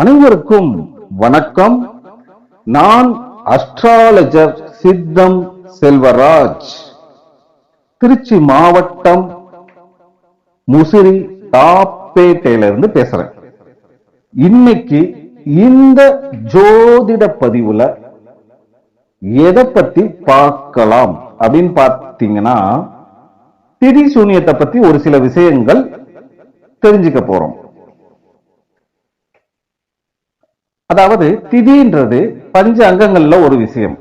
அனைவருக்கும் வணக்கம். நான் அஸ்ட்ராலஜர் சித்தம் செல்வராஜ். திருச்சி மாவட்டம் முசிறி தாப்பேட்டையிலிருந்து பேசுறேன். இன்னைக்கு இந்த ஜோதிட பதிவுல எதை பத்தி பார்க்கலாம் அப்படின்னு பார்த்தீங்கன்னா திதி சூனியத்தை பத்தி ஒரு சில விஷயங்கள் தெரிஞ்சுக்க போறோம். அதாவது திதின்றது பஞ்ச அங்கங்கள்ல ஒரு விஷயம்.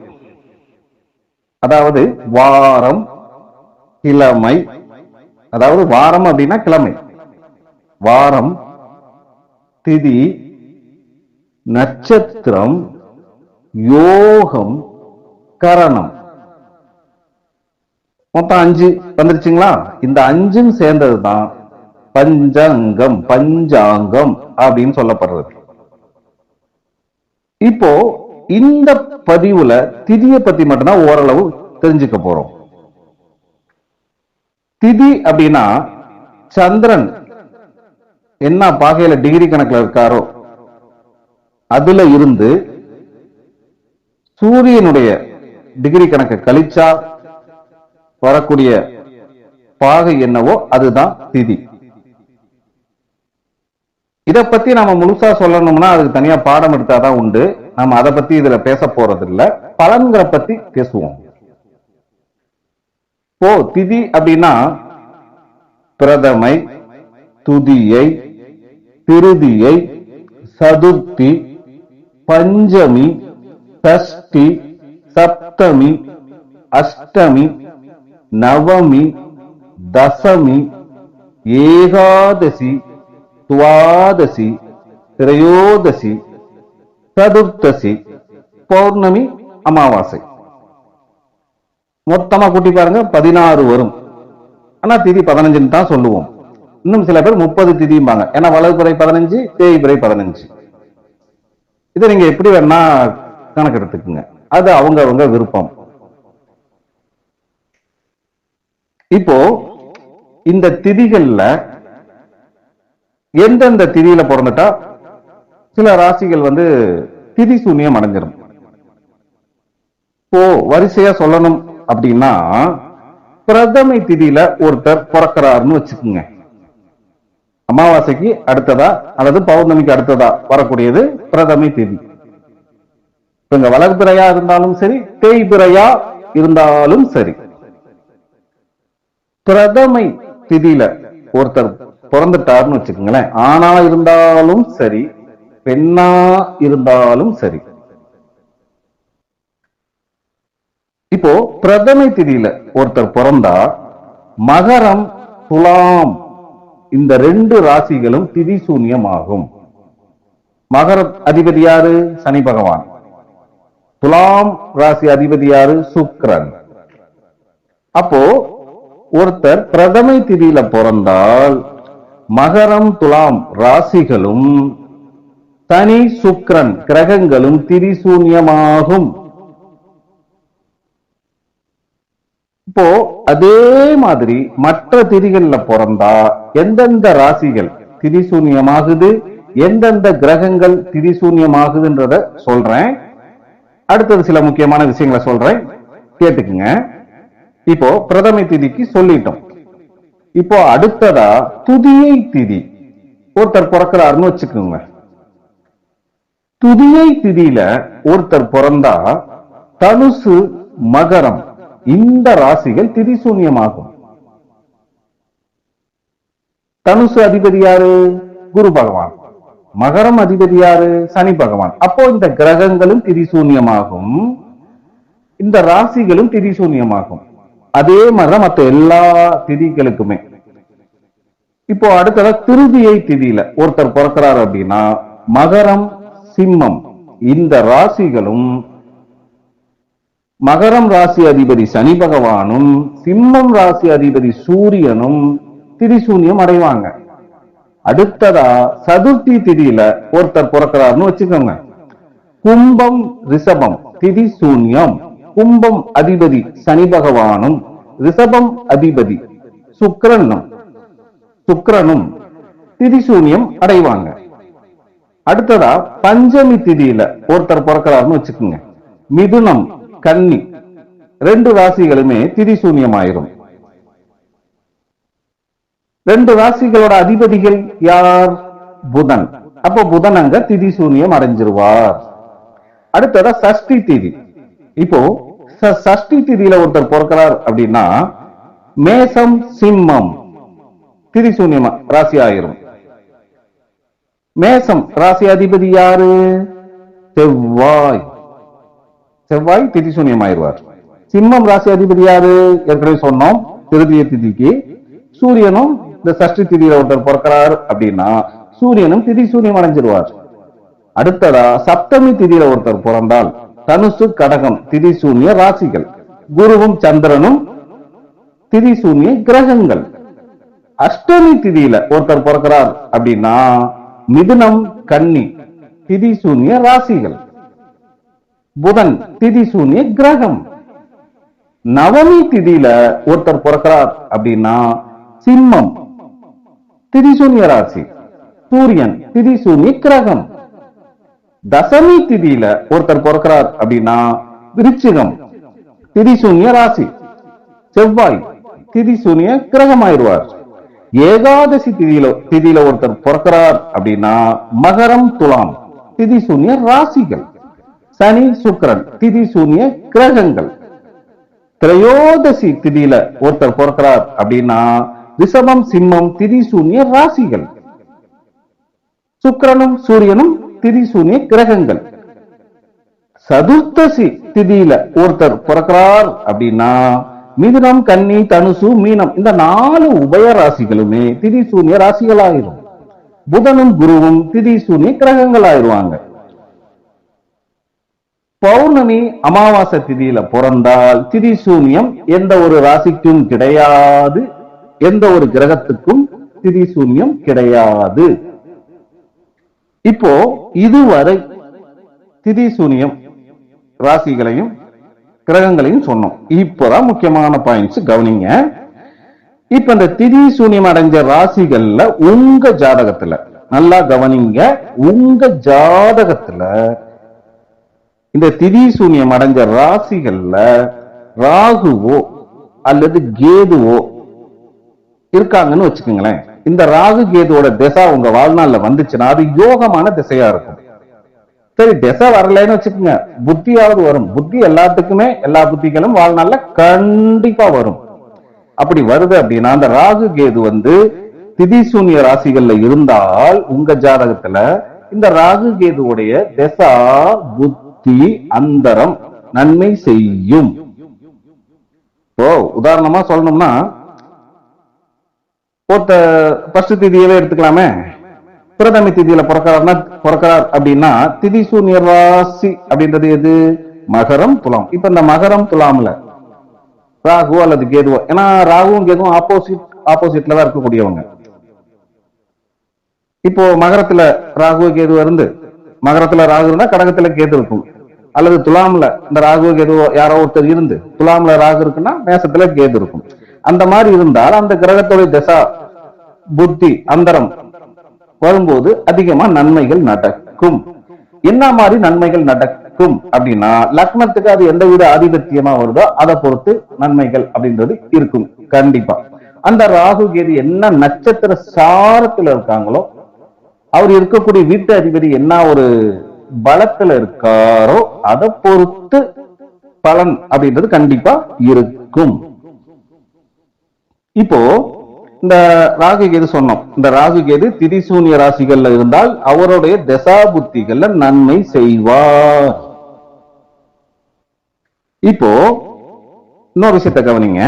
அதாவது வாரம் கிழமை. அதாவது வாரம் அப்படின்னா கிழமை. வாரம் திதி நட்சத்திரம் யோகம் கரணம். மொத்தம் அஞ்சு வந்துருச்சுங்களா? இந்த அஞ்சும் சேர்ந்தது தான் பஞ்சாங்கம் பஞ்சாங்கம் அப்படின்னு சொல்லப்படுறது. இப்போ இந்த பதிவுல திதியை பத்தி மட்டும்தான் ஓரளவு தெரிஞ்சுக்க போறோம். திதி அப்படின்னா சந்திரன் என்ன பாகையில டிகிரி கணக்குல இருக்காரோ அதுல இருந்து சூரியனுடைய டிகிரி கணக்கை கழிச்சா வரக்கூடிய பாகை என்னவோ அதுதான் திதி. இத பத்தி நாம முழுசா சொல்லணும்னா அதுக்கு தனியா பாடம் எடுத்தாதான் உண்டு. நம்ம அதை பத்தி இதுல பேச போறது இல்ல பலன்களை பத்தி பேசுவோம். இப்போ திதி அப்படின்னா பிரதமை துதியை திருதியை சதுர்த்தி பஞ்சமி சஷ்டி சப்தமி அஷ்டமி நவமி தசமி ஏகாதசி துவாதசி திரையோதசி சதுர்த்தசி பௌர்ணமி அமாவாசை. மொத்தமா கூட்டி பாருங்க பதினாறு வரும். ஆனா திதி பதினஞ்சுன்னு தான் சொல்லுவோம். இன்னும் சில பேர் முப்பது திதிம்பாங்க. ஏன்னா வலதுபுறை பதினஞ்சு தேய்புறை பதினஞ்சு. இதை நீங்க எப்படி வேணா கணக்கெடுத்துக்குங்க. அது அவங்க அவங்க விருப்பம். இப்போ இந்த திதிகள்ல எந்தெந்த திதியில பிறந்துட்டா சில ராசிகள் வந்து திதி சூன்யம் அடைஞ்சிடும் இப்போ வரிசையா சொல்லணும் அப்படின்னா பிரதமை திதியில ஒருத்தர் பிறக்கிறாருன்னு வச்சுக்கோங்க. அமாவாசைக்கு அடுத்ததா அல்லது பௌர்ணமிக்கு அடுத்ததா வரக்கூடியது பிரதமை திதி. இங்க வளர்பிறையா இருந்தாலும் சரி தேய்பிறையா இருந்தாலும் சரி. பிரதமை திதியில ஒருத்தர் பிறந்துட்டாருன்னு வச்சுக்கோங்களேன். ஆணா இருந்தாலும் சரி பெண்ணா இருந்தாலும் சரி. இப்போ பிரதமை திதியில ஒருத்தர் பிறந்தா மகரம் துலாம் இந்த ரெண்டு ராசிகளும் திதி சூன்யமாகும். மகர அதிபதி யாரு? சனி பகவான். துலாம் ராசி அதிபதி யாரு? சுக்ரன் அப்போ ஒருத்தர் பிரதமை திதியில பிறந்தால் மகரம் துலாம் ராசிகளும் தனி சுக்ரன் கிரகங்களும் திரிசூன்யமாகும். இப்போ அதே மாதிரி மற்ற திதிகள்ல பிறந்தா எந்தெந்த ராசிகள் திரிசூன்யமாகுது எந்தெந்த கிரகங்கள் திரிசூன்யமாகுதுன்றத சொல்றேன். அடுத்தது சில முக்கியமான விஷயங்களை சொல்றேன். கேட்டுக்குங்க. இப்போ பிரதமை திதிக்கு சொல்லிட்டோம். இப்போ அடுத்ததா துதியை திதி. ஒருத்தர் பிறக்கிறாருன்னு வச்சுக்கோங்க. துதியை திதியில ஒருத்தர் பிறந்தா தனுசு மகரம் இந்த ராசிகள் திரிசூன்யமாகும் தனுசு அதிபதி யாரு? குரு பகவான். மகரம் அதிபதி யாரு? சனி பகவான். அப்போ இந்த கிரகங்களும் திதி சூன்யமாகும். இந்த ராசிகளும் திதி சூன்யமாகும். அதே மாதிரிதான் மற்ற எல்லா திதிகளுக்குமே. இப்போ அடுத்ததா திருதியை திதியில ஒருத்தர் பிறக்கிறார் அப்படின்னா மகரம் சிம்மம் இந்த ராசிகளும் மகரம் ராசி அதிபதி சனி பகவானும் சிம்மம் ராசி அதிபதி சூரியனும் திரிசூன்யம் அடைவாங்க. அடுத்ததா சதுர்த்தி திதியில ஒருத்தர் பிறக்கிறார்னு வச்சுக்கோங்க. கும்பம் ரிஷபம் திதி சூன்யம் கும்பம் அதிபதி சனி பகவானும் ரிஷபம் அதிபதி சுக்கரனும் சுக்கரனும் திதிசூன்யம் அடைவாங்க. அடுத்ததா பஞ்சமி திதியில ஒருத்தர் பிறக்கிறாருன்னு வச்சுக்கோங்க. மிதுனம் கன்னி ரெண்டு ராசிகளுமே திதி சூன்யமாயிரும். ரெண்டு ராசிகளோட அதிபதிகள் யார்? புதன். அப்ப புதன் அங்க திதி சூன்யம் அடைஞ்சிருவார். அடுத்ததா சஷ்டி திதி. இப்போ சஷ்டி திதியில ஒருத்தர் பிறக்கிறார் அப்படின்னா மேசம் சிம்மம். திதி சூன்யமா? ராசி ஆயிரும். மேசம் ராசி அதிபதி யாரு? செவ்வாய். செவ்வாய் திதி சூன்யம் ஆயிடுவார் சிம்மம் ராசி அதிபதி யாரு? ஏற்கனவே சொன்னோம் திருதிய திதிக்கு. சூரியனும் இந்த சஷ்டி திதியில ஒருத்தர் பிறக்கிறார் அப்படின்னா சூரியனும் திதி சூன்யம் அடைஞ்சிருவார். அடுத்ததா சப்தமி திதியில ஒருத்தர் பிறந்தால் தனுசு கடகம் திரிசூன்ய ராசிகள். குருவும் சந்திரனும் திரிசூன்ய கிரகங்கள். அஷ்டமி திதியில ஒருத்தர் பிறக்கிறார் அப்படின்னா மிதுனம் கன்னி திதிசூன்ய ராசிகள். புதன் திதிசூன்ய கிரகம். நவமி திதியில ஒருத்தர் பிறக்கிறார் அப்படின்னா சிம்மம் திதிசூன்ய ராசி. சூரியன் திதி சூன்ய கிரகம். தசமி திதியில ஒருத்தர் பிறக்கிறார் அப்படின்னா விருச்சிகம். திதி சூன்ய ராசி. செவ்வாய் திதி கிரகமாயிருவார் ஏகாதசி திதியில திதியில ஒருத்தர் பிறக்கிறார் அப்படின்னா மகரம் துலாம். திதி சூன்ய ராசிகள். சனி சுக்கரன் திதிசூன்ய கிரகங்கள். திரையோதசி திதியில ஒருத்தர் பிறக்கிறார் அப்படின்னா ரிஷபம் சிம்மம் திதிசூன்ய ராசிகள். சுக்கரனும் சூரியனும் திரிசூனிய கிரகங்கள். சதுர்த்தசி திதியில ஒருத்தர் பிறக்கிறார் அப்படின்னா மிதுனம் கன்னி தனுசு மீனம் இந்த நாலு உபய ராசிகளுமே திதி சூன்ய ராசிகளாயிரும். புதனும் குருவும் திதி கிரகங்கள் கிரகங்களாயிருவாங்க. பௌர்ணமி அமாவாசை திதியில பிறந்தால் திதிசூன்யம் எந்த ஒரு ராசிக்கும் கிடையாது. எந்த ஒரு கிரகத்துக்கும் திதி சூன்யம் கிடையாது. இப்போ இதுவரை திதி சூனியம் ராசிகளையும் கிரகங்களையும் சொன்னோம். இப்போதான் முக்கியமான பாயிண்ட்ஸ் கவனிங்க. இப்ப இந்த திதி சூனியம் அடைஞ்ச ராசிகள்ல உங்க ஜாதகத்துல நல்லா கவனிங்க. உங்க ஜாதகத்துல இந்த திதி சூனியம் அடைஞ்ச ராசிகள்ல ராகுவோ அல்லது கேதுவோ இருக்காங்கன்னு வச்சுக்கோங்களேன். இந்த ராகு கேதுவோட திசை உங்க வாழ்நாள்ல வந்துச்சுன்னா அது யோகமான திசையா இருக்கும். சரி திசை வரலைன்னு வச்சுக்கோங்க. புத்தியாவது வரும். புத்தி எல்லாத்துக்குமே எல்லா புத்திகளும் வாழ்நாள்ல கண்டிப்பா வரும். அப்படி வருது அப்படின்னா அந்த ராகு கேது வந்து திதிசூன்ய ராசிகள்ல இருந்தால் உங்க ஜாதகத்துல இந்த ராகு கேதுவுடைய திசா புத்தி அந்தரம் நன்மை செய்யும். ஓ உதாரணமா சொல்லணும்னா ஒருத்த ஃபர்ஸ்ட் திதியவே எடுத்துக்கலாமே. பிரதமி திதியில பிறக்கிறார்னா பிறக்கிறார் அப்படின்னா திதி சூன்ய ராசி அப்படின்றது எது? மகரம் துலாம். இப்ப இந்த மகரம் துலாம்ல ராகு அல்லது கேதுவோ? ஏன்னா ராகுவும் கேதுவும் ஆப்போசிட் ஆப்போசிட்ல தான் இருக்கக்கூடியவங்க. இப்போ மகரத்துல ராகு கேது இருந்து மகரத்துல ராகு இருந்தா கடகத்துல கேது இருக்கும். அல்லது துலாம்ல இந்த ராகு கேது யாரோ ஒருத்தர் இருந்து துலாம்ல ராகு இருக்குன்னா மேசத்துல கேது இருக்கும். அந்த மாதிரி இருந்தால் அந்த கிரகத்துடைய தசா புத்தி அந்தரம். வரும்போது அதிகமா நன்மைகள் நடக்கும். என்ன மாதிரி நன்மைகள் நடக்கும் அப்படின்னா லக்னத்துக்கு அது எந்த வித ஆதிபத்தியமா வருதோ அதை பொறுத்து நன்மைகள் அப்படின்றது இருக்கும். கண்டிப்பா. அந்த ராகு கேது என்ன நட்சத்திர சாரத்துல இருக்காங்களோ அவர் இருக்கக்கூடிய வீட்டு அதிபதி என்ன ஒரு பலத்துல இருக்காரோ அதை பொறுத்து பலன் அப்படின்றது கண்டிப்பா இருக்கும். இப்போ இந்த ராகு கேது சொன்னோம். இந்த ராகு கேது திரிசூன்ய ராசிகள்ல இருந்தால் அவருடைய தசா புத்திகள்ல நன்மை செய்வார். இப்போ இன்னொரு விஷயத்த கவனிங்க.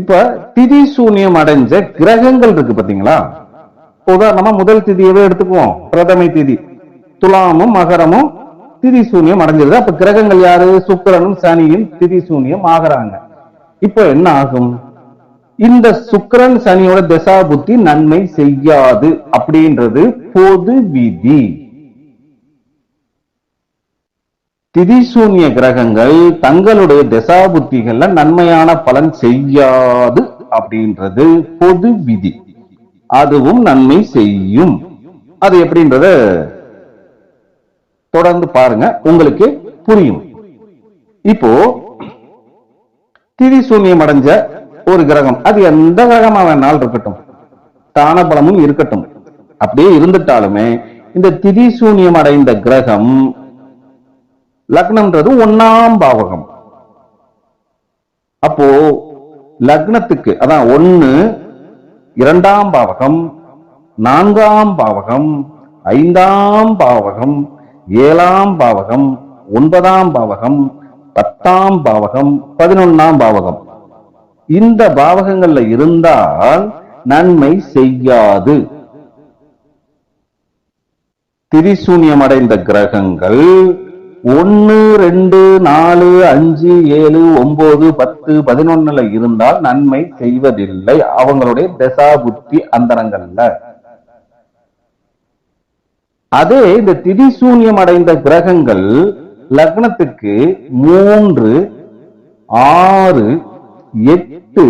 இப்ப திதி சூன்யம் அடைஞ்ச கிரகங்கள் இருக்கு பாத்தீங்களா? உதாரணமா முதல் திதியவே எடுத்துக்குவோம். பிரதமை திதி. துலாமும் மகரமும் திதி சூன்யம் அடைஞ்சிருது. அப்ப கிரகங்கள் யாரு? சுக்கிரனும் சனியும் திதி சூன்யம் ஆகுறாங்க. இப்போ என்ன ஆகும்? இந்த சுக்கிரன் சனியோட தசா புத்தி நன்மை செய்யாது அப்படின்றது பொது விதி. திதிசூன்ய கிரகங்கள் தங்களுடைய தசா புத்திகள்ல நன்மையான பலன் செய்யாது அப்படின்றது பொது விதி. அதுவும் நன்மை செய்யும். அது எப்படின்றத தொடர்ந்து பாருங்க. உங்களுக்கு புரியும். இப்போ திதி சூன்யம் அடைஞ்ச ஒரு கிரகம். அது எந்த கிரகமா வேணாலும் இருக்கட்டும். தான பலமும் இருக்கட்டும். அப்படியே இருந்துட்டாலுமே இந்த திதி சூன்யம் அடைந்த கிரகம் லக்னம்ன்றது ஒன்னாம் பாவகம். அப்போ லக்னத்துக்கு அதான் ஒன்னு இரண்டாம் பாவகம் நான்காம் பாவகம் ஐந்தாம் பாவகம் ஏழாம் பாவகம் ஒன்பதாம் பாவகம் பத்தாம் பாவகம் பதினொன்னாம் பாவகம். இந்த பாவகங்கள்ல இருந்தால் நன்மை செய்யாது. திரிசூன்யம் அடைந்த கிரகங்கள் ஒன்னு ரெண்டு நாலு அஞ்சு ஏழு ஒன்பது பத்து பதினொன்னுல இருந்தால் நன்மை செய்வதில்லை. அவங்களுடைய தசா புத்தி அந்தரங்கள்ல அதே இந்த திரிசூன்யம் அடைந்த கிரகங்கள் லக்னத்துக்கு மூன்று ஆறு எட்டு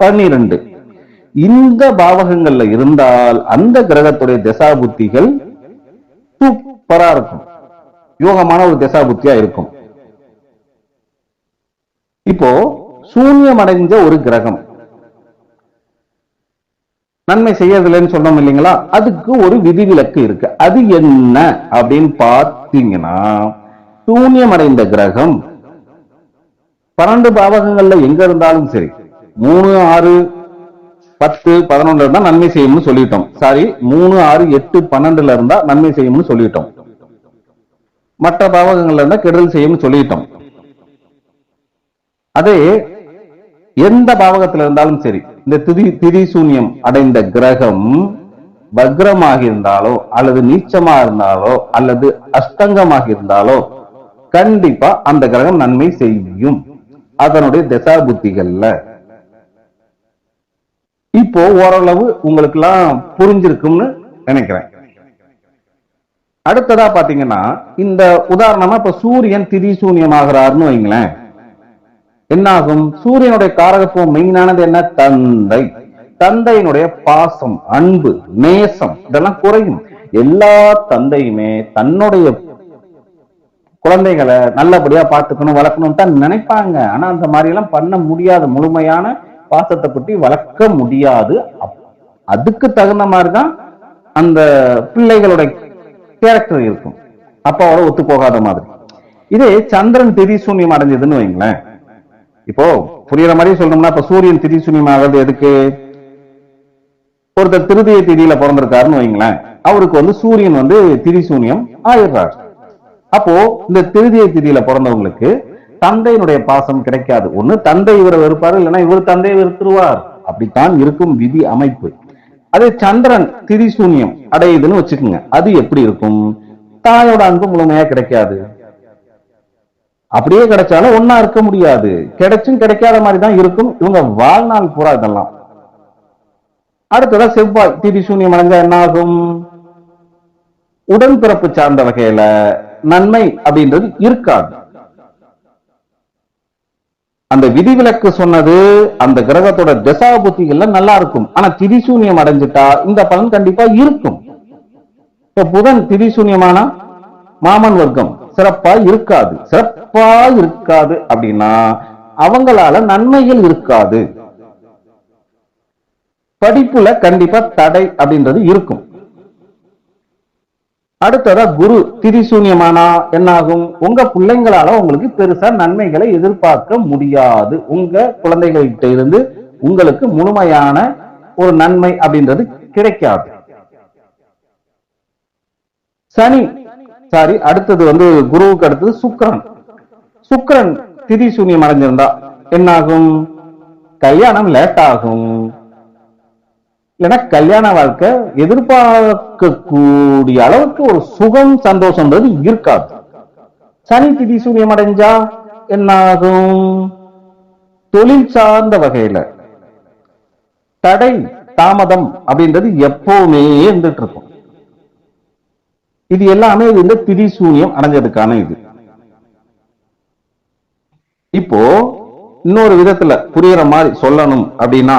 பன்னிரண்டு. இந்த பாவகங்கள்ல இருந்தால் அந்த கிரகத்துடைய திசா புத்திகள் சூப்பரா இருக்கும். யோகமான ஒரு திசா புத்தியா இருக்கும். இப்போ சூன்யம் அடைஞ்ச ஒரு கிரகம். நன்மை செய்யறதில்லைன்னு சொன்னோம் இல்லைங்களா? அதுக்கு ஒரு விதிவிலக்கு இருக்கு. அது என்ன அப்படின்னு பார்த்தீங்கன்னா சூன்யம் அடைந்த கிரகம் பன்னெண்டு பாவகங்கள்ல எங்க இருந்தாலும் சரி மூணு ஆறு பத்து பதினொன்றுல இருந்தா நன்மை செய்யும்னு சொல்லிட்டோம். சாரி மூணு ஆறு எட்டு பன்னெண்டுல இருந்தா நன்மை செய்யும்னு சொல்லிட்டோம். மற்ற பாவகங்கள்ல இருந்தா கெடுதல் செய்யும்னு சொல்லிட்டோம். அதே எந்த பாவகத்துல இருந்தாலும் சரி இந்த திதி திதி சூன்யம் அடைந்த கிரகம் வக்ரமாக இருந்தாலோ அல்லது நீச்சமா இருந்தாலோ அல்லது அஷ்டங்கமாக இருந்தாலோ கண்டிப்பா அந்த கிரகம் நன்மை செய்யும். அதனுடைய தசா புத்திகள்ல இப்போ ஓரளவு உங்களுக்கு எல்லாம் புரிஞ்சிருக்கும்னு நினைக்கிறேன். அடுத்ததா பாத்தீங்கன்னா இந்த உதாரணமா இப்ப சூரியன் திதி சூன்யமாகிறாருன்னு வைங்களேன். என்னாகும்? சூரியனுடைய காரகத்துவம் மெயினானது என்ன? தந்தை. தந்தையினுடைய பாசம் அன்பு நேசம் இதெல்லாம் குறையும். எல்லா தந்தையுமே தன்னுடைய குழந்தைகளை நல்லபடியா பார்த்துக்கணும் வளர்க்கணும் தான் நினைப்பாங்க. ஆனா அந்த மாதிரி எல்லாம் பண்ண முடியாது முழுமையான பாசத்தை பற்றி வளர்க்க முடியாது. அதுக்கு தகுந்த மாதிரிதான் அந்த பிள்ளைகளோட கேரக்டர் இருக்கும். அப்பாவோட ஒத்து போகாத மாதிரி. இதே சந்திரன் திரிசூன்யம் அடைஞ்சதுன்னு வைங்களேன். இப்போ புரியுற மாதிரி சொல்லணும்னா இப்ப சூரியன் திரிசூன்யம் ஆகிறது எதுக்கு? ஒருத்தர் திருதிய திதியில பிறந்திருக்காருன்னு வைங்களேன். அவருக்கு வந்து சூரியன் வந்து திரிசூன்யம் ஆயிடுறாரு. அப்போ இந்த திருதியை திதியில பிறந்தவங்களுக்கு தந்தையினுடைய பாசம் கிடைக்காது. ஒண்ணு தந்தை இவரை வெறுப்பாரு இல்லைன்னா இவர் தந்தையை வெறுத்துருவார். அப்படித்தான் இருக்கும் விதி அமைப்பு. அதே சந்திரன் திரிசூன்யம் அடையுதுன்னு வச்சுக்கோங்க. அது எப்படி இருக்கும்? தாயோட அன்பு முழுமையா கிடைக்காது. அப்படியே கிடைச்சாலும் ஒன்னா இருக்க முடியாது. கிடைச்சும் கிடைக்காத மாதிரி தான் இருக்கும். இவங்க வாழ்நாள் பூரா இதெல்லாம். அடுத்ததா செவ்வாய் திரிசூன்யம் அடைஞ்சா என்ன ஆகும் உடன்பிறப்பு சார்ந்த வகையில நன்மை அப்படின்றது இருக்காது. அந்த விதிவிலக்கு சொன்னது அந்த கிரகத்தோட திசா புத்திகள்ல நல்லா இருக்கும். ஆனா திரிசூன்யம் அடைஞ்சிட்டா இந்த பலன் கண்டிப்பா இருக்கும். இப்ப புதன் திரிசூன்யமானா மாமன் வர்க்கம். சிறப்பா இருக்காது. சிறப்பா இருக்காது அப்படின்னா அவங்களால நன்மைகள் இருக்காது. படிப்புல கண்டிப்பா தடை அப்படின்றது இருக்கும். அடுத்ததா குரு திரிசூன்யமானா என்னாகும்? உங்க பிள்ளைங்களால உங்களுக்கு பெருசா நன்மைகளை எதிர்பார்க்க முடியாது. உங்க குழந்தைகள்கிட்ட இருந்து உங்களுக்கு முழுமையான ஒரு நன்மை அப்படின்றது கிடைக்காது. சனி சாரி அடுத்தது வந்து குருவுக்கு அடுத்தது சுக்கரன். சுக்கரன் திதி திரிசூன்யம் அடைஞ்சிருந்தா என்னாகும்? கல்யாணம் லேட் ஆகும். இல்லைன்னா கல்யாண வாழ்க்கை எதிர்பார்க்கக்கூடிய அளவுக்கு ஒரு சுகம் சந்தோஷம்ன்றது இருக்காது. சனி திதி சூரியம் அடைஞ்சா என்னாகும்? தொழில் சார்ந்த வகையில தடை தாமதம் அப்படின்றது எப்பவுமே இருந்துட்டு இருக்கும். இது எல்லாமே இது இந்த திதி சூன்யம் அடைஞ்சதுக்கான இது. இப்போ இன்னொரு விதத்துல புரியுற மாதிரி சொல்லணும் அப்படின்னா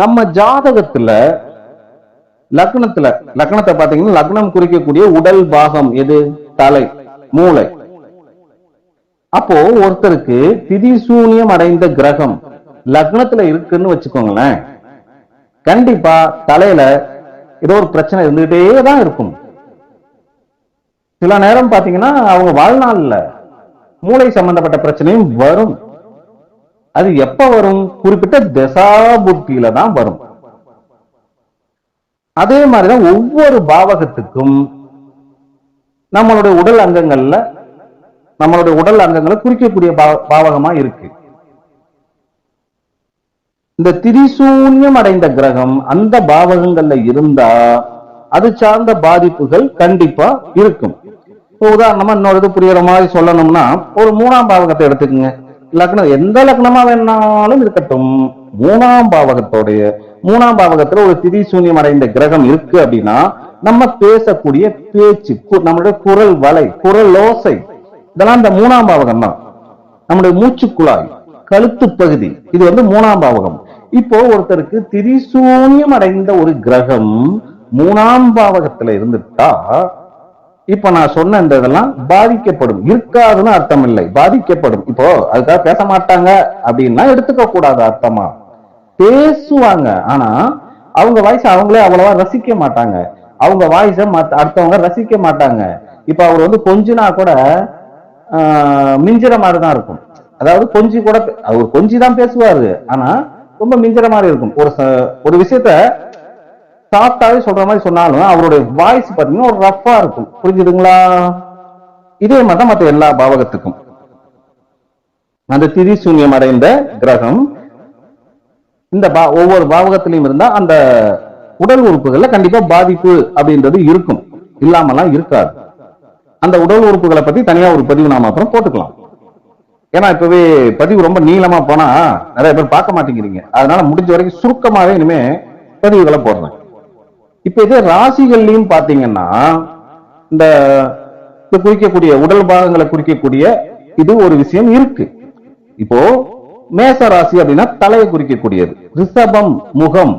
நம்ம ஜாதகத்துல லக்னத்துல லக்னத்தை பாத்தீங்கன்னா லக்னம் குறிக்கக்கூடிய உடல் பாகம் எது? தலை மூளை. அப்போ ஒருத்தருக்கு திதிசூன்யம் அடைந்த கிரகம் லக்னத்துல இருக்குன்னு வச்சுக்கோங்களேன். கண்டிப்பா தலையில ஏதோ ஒரு பிரச்சனை இருந்துகிட்டே தான் இருக்கும். சில நேரம் பாத்தீங்கன்னா அவங்க வாழ்நாள்ல மூளை சம்பந்தப்பட்ட பிரச்சனையும் வரும். அது எப்ப வரும்? குறிப்பிட்ட தசாபுத்தியில தான் வரும். அதே மாதிரிதான் ஒவ்வொரு பாவகத்துக்கும் நம்மளுடைய உடல் அங்கங்கள்ல நம்மளுடைய உடல் அங்கங்களை குறிக்கக்கூடிய பாவ- பாவகமா இருக்கு. இந்த திரிசூன்யம் அடைந்த கிரகம் அந்த பாவகங்கள்ல இருந்தா அது சார்ந்த பாதிப்புகள் கண்டிப்பா இருக்கும். இப்போ உதாரணமா இன்னொரு இது புரியுற மாதிரி சொல்லணும்னா ஒரு மூணாம் பாவகத்தை எடுத்துக்கங்க. லக்னம் எந்த லக்னமா வேணாலும் இருக்கட்டும் மூணாம் பாவகத்தோடைய மூணாம் பாவகத்துல ஒரு திரிசூன்யம் அடைந்த கிரகம் இருக்கு அப்படின்னா நம்ம பேசக்கூடிய பேச்சு நம்மளுடைய குரல் வலை குரல் ஓசை இதெல்லாம் இந்த மூணாம் பாவகம் தான். நம்முடைய மூச்சு குழாய் கழுத்து பகுதி இது வந்து மூணாம் பாவகம். இப்போ ஒருத்தருக்கு திரிசூன்யம் அடைந்த ஒரு கிரகம் மூணாம் பாவகத்துல இருந்துட்டா இப்ப நான் சொன்ன இந்த இதெல்லாம் பாதிக்கப்படும். இருக்காதுன்னு அர்த்தம் இல்லை. பாதிக்கப்படும். இப்போ அதுக்காக பேச மாட்டாங்க அப்படின்னா எடுத்துக்க கூடாது அர்த்தமா? பேசுவாங்க. ஆனா அவங்க வாய்ஸ் அவங்களே அவ்வளவா ரசிக்க மாட்டாங்க. அவங்க வாய்ஸ அடுத்தவங்க ரசிக்க மாட்டாங்க. இப்ப அவர் வந்து கொஞ்சினா கூட ஆஹ், மிஞ்சுற இருக்கும். அதாவது கொஞ்சி கூட அவர் கொஞ்சி தான் பேசுவாரு. ஆனா ரொம்ப மிஞ்சுற மாதிரி இருக்கும். ஒரு ச- ஒரு விஷயத்த சாஃப்டாவே சொல்ற மாதிரி சொன்னாலும் அவருடைய வாய்ஸ் பாத்தீங்கன்னா ஒரு ரஃபா இருக்கும். புரிஞ்சுதுங்களா? இதே மாதிரி தான் மற்ற எல்லா பாவகத்துக்கும். அந்த திதி சூன்யம் அடைந்த கிரகம் இந்த பா- ஒவ்வொரு பாவகத்திலையும் இருந்தா அந்த உடல் உறுப்புகள்ல கண்டிப்பா பாதிப்பு அப்படின்றது இருக்கும். இல்லாமலாம் இருக்காது. அந்த உடல் உறுப்புகளை பத்தி தனியா ஒரு பதிவு நாம அப்புறம் போட்டுக்கலாம். ஏன்னா இப்பவே பதிவு ரொம்ப நீளமா போனா நிறைய பேர் பார்க்க மாட்டேங்கிறீங்க. அதனால முடிஞ்ச வரைக்கும் சுருக்கமாவே இனிமே பதிவுகளை போடுறேன். இப்ப இதே ராசிகள்லயும் பாத்தீங்கன்னா இந்த குறிக்கக்கூடிய உடல் பாகங்களை குறிக்கக்கூடிய இது ஒரு விஷயம் இருக்கு. இப்போ மேச ராசி அப்படின்னா தலையை குறிக்கக்கூடியது. ரிஷபம் முகம்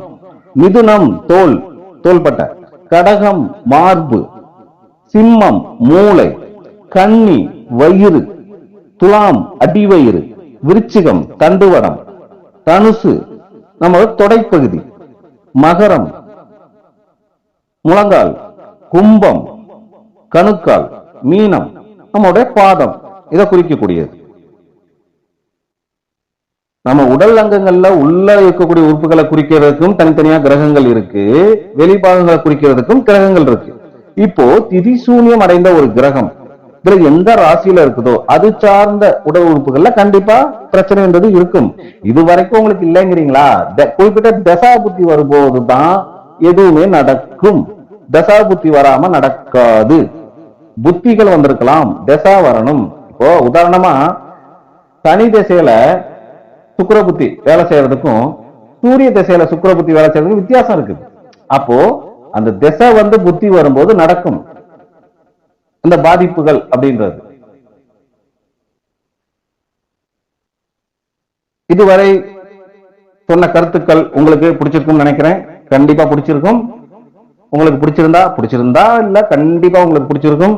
மிதுனம் தோல் தோள்பட்டை கடகம் மார்பு சிம்மம் மூளை கன்னி வயிறு துலாம் அடிவயிறு விருச்சிகம் தண்டுவடம் தனுசு நம்ம தொடைப்பகுதி மகரம் முழங்கால் கும்பம் கணுக்கால் மீனம் நம்மளுடைய பாதம் இதை குறிக்கக்கூடியது. நம்ம உடல் அங்கங்கள்ல உள்ள இருக்கக்கூடிய உறுப்புகளை குறிக்கிறதுக்கும் தனித்தனியா கிரகங்கள் இருக்கு வெளிப்பாகங்களை குறிக்கிறதுக்கும் கிரகங்கள் இருக்கு. இப்போ திதிசூன்யம் அடைந்த ஒரு கிரகம் இதுல எந்த ராசியில இருக்குதோ அது சார்ந்த உடல் உறுப்புகள்ல கண்டிப்பா பிரச்சனைன்றது இருக்கும். இது வரைக்கும் உங்களுக்கு இல்லைங்கிறீங்களா? குறிப்பிட்ட தசா புத்தி வரும்போது தான் எதுவுமே நடக்கும். தசா புத்தி வராம நடக்காது. புத்திகள் வந்திருக்கலாம். தசா வரணும். இப்போ உதாரணமா சனி திசையில சுக்கர புத்தி வேலை செய்யறதுக்கும் சூரிய திசையில சுக்கர புத்தி வேலை செய்யறதுக்கும் வித்தியாசம் இருக்கு அப்போ அந்த திசை வந்து புத்தி வரும்போது நடக்கும். அந்த பாதிப்புகள் அப்படின்றது. இதுவரை சொன்ன கருத்துக்கள் உங்களுக்கு பிடிச்சிருக்கும்னு நினைக்கிறேன். கண்டிப்பா பிடிச்சிருக்கும். உங்களுக்கு பிடிச்சிருந்தா பிடிச்சிருந்தா இல்ல கண்டிப்பா உங்களுக்கு பிடிச்சிருக்கும்.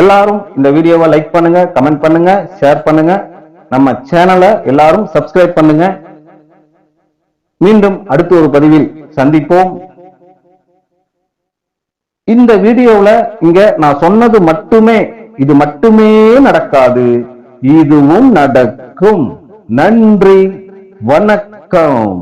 எல்லாரும் இந்த வீடியோவை லைக் பண்ணுங்க கமெண்ட் பண்ணுங்க ஷேர் பண்ணுங்க. நம்ம சேனலை எல்லாரும் சப்ஸ்கிரைப் பண்ணுங்க. மீண்டும் அடுத்த ஒரு பதிவில் சந்திப்போம். இந்த வீடியோவில் இங்க நான் சொன்னது மட்டுமே இது மட்டுமே நடக்காது. இதுவும் நடக்கும். நன்றி வணக்கம்.